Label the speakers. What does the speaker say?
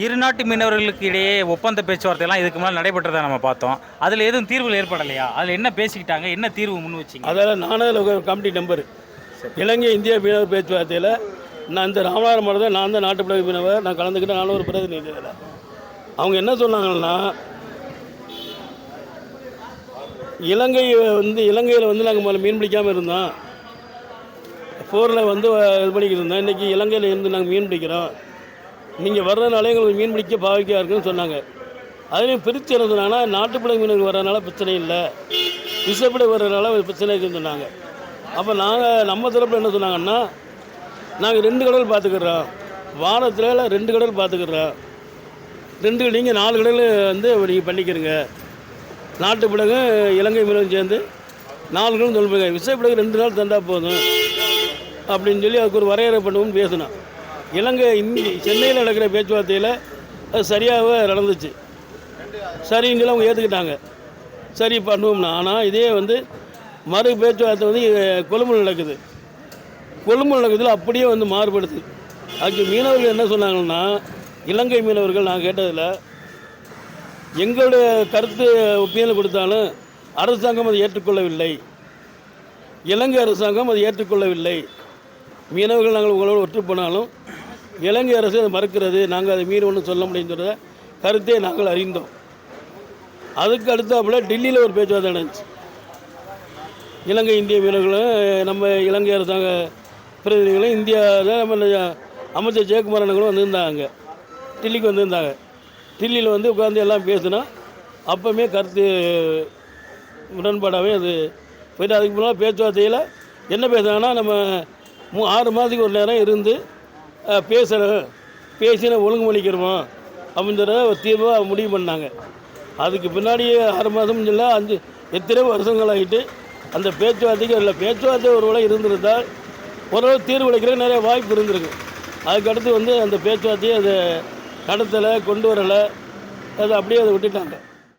Speaker 1: இரு நாட்டு மீனவர்களுக்கு இடையே ஒப்பந்த பேச்சுவார்த்தைலாம் இதுக்கு மேலே நடைபெற்றதை நம்ம பார்த்தோம். அதில் எதுவும் தீர்வுகள் ஏற்படலையா? அதில் என்ன பேசிக்கிட்டாங்க? என்ன தீர்வு முன் வச்சிங்க?
Speaker 2: நானே அதில் ஒரு கமிட்டி நம்பர் இலங்கை இந்திய மீனவர் பேச்சுவார்த்தையில் நான் இந்த ராமநாதபுரம் மாவட்டத்தில் நான் தான் நாட்டுப்படகு மீனவர். நான் கலந்துக்கிட்டு நானும் ஒரு பிரதிநிதி அவங்க என்ன சொன்னாங்கன்னா இலங்கை வந்து இலங்கையில் வந்து நாங்கள் முதல்ல மீன் பிடிக்காமல் இருந்தோம். போரில் வந்து இது பண்ணிக்கிட்டு இருந்தோம். இன்றைக்கி இலங்கையில் இருந்து நாங்கள் மீன் பிடிக்கிறோம். நீங்கள் வர்றதுனால எங்களுக்கு மீன் பிடிக்க பாவிக்காக இருக்குன்னு சொன்னாங்க. அதுலேயும் பிரித்து என்ன சொன்னாங்கன்னா நாட்டுப்படகு மீனுக்கு வர்றதுனால பிரச்சனை இல்லை. விசப்படகு வர்றதுனால ஒரு பிரச்சனை இருக்குன்னு சொன்னாங்க. அப்போ நாங்கள் நம்ம தரப்பில் என்ன சொன்னாங்கன்னா நாங்கள் ரெண்டு கடல் பார்த்துக்கிறோம் வாரத்தில் ரெண்டு கடல் பார்த்துக்கிறோம் ரெண்டு நீங்கள் நாலு கடல் வந்து நீங்கள் பண்ணிக்கிறீங்க. நாட்டுப்படகு இலங்கை மீனும் சேர்ந்து நாலு கடல் சொல்லுங்க விசைப்படகு ரெண்டு நாள் தந்தால் போதும். அப்படின்னு சொல்லி அதுக்கு ஒரு வரையறை பண்ணுவோம்னு பேசினோம். இலங்கை இந்தி சென்னையில் நடக்கிற பேச்சுவார்த்தையில் அது சரியாக நடந்துச்சு. சரின்னு அவங்க ஏற்றுக்கிட்டாங்க சரி பண்ணுவோம்னா. ஆனால் இதே வந்து மறு பேச்சுவார்த்தை வந்து கொழும்பு நடக்குது. கொழும்பு நடக்குதில் அப்படியே வந்து மாறுபடுது. அதுக்கு மீனவர்கள் என்ன சொன்னாங்கன்னா இலங்கை மீனவர்கள் நான் கேட்டதில் எங்களுடைய கருத்து ஒப்பீனியன் கொடுத்தாலும் அரசாங்கம் அதை ஏற்றுக்கொள்ளவில்லை. இலங்கை அரசாங்கம் அதை ஏற்றுக்கொள்ளவில்லை. மீனவர்கள் நாங்கள் உங்களோடு ஒற்று போனாலும் இலங்கை அரசு அதை மறுக்கிறது நாங்கள் அதை மீறி ஒன்றும் சொல்ல முடியுன்ற கருத்தை நாங்கள் அறிந்தோம். அதுக்கு அடுத்தாப்புல டெல்லியில் ஒரு பேச்சுவார்த்தை நடந்துச்சு. இலங்கை இந்திய வீரர்களும் நம்ம இலங்கை அரசாங்க பிரதிநிதிகளும் இந்தியாவில் நம்ம அமைச்சர் ஜெயக்குமாரனுங்களும் வந்திருந்தாங்க டெல்லிக்கு வந்திருந்தாங்க. டெல்லியில் வந்து உட்காந்து எல்லாம் பேசினா அப்போவுமே கருத்து உடன்பாடாகவே அது போயிட்டு அதுக்கு முன்னால் பேச்சுவார்த்தையில் என்ன பேசுனாங்கன்னா நம்ம மூ ஆறு மாதத்துக்கு ஒரு நேரம் இருந்து பேசணும் பேசின நம்ம ஒழுங்குமொழிக்கிறோம் அப்படின்றத தீர்வாக முடிவு பண்ணாங்க. அதுக்கு பின்னாடி ஆறு மாதம் இல்லை அஞ்சு எத்தனையோ வருஷங்கள் ஆகிட்டு அந்த பேச்சுவார்த்தைக்கு இல்லை பேச்சுவார்த்தை ஒரு வேலை இருந்திருந்தால் ஓரளவு தீர்வு அளிக்கிறதுக்கு நிறைய வாய்ப்பு இருந்திருக்கு. அதுக்கடுத்து வந்து அந்த பேச்சுவார்த்தையை அதை நடத்தலை கொண்டு வரலை. அதை அப்படியே அதை விட்டுட்டாங்க.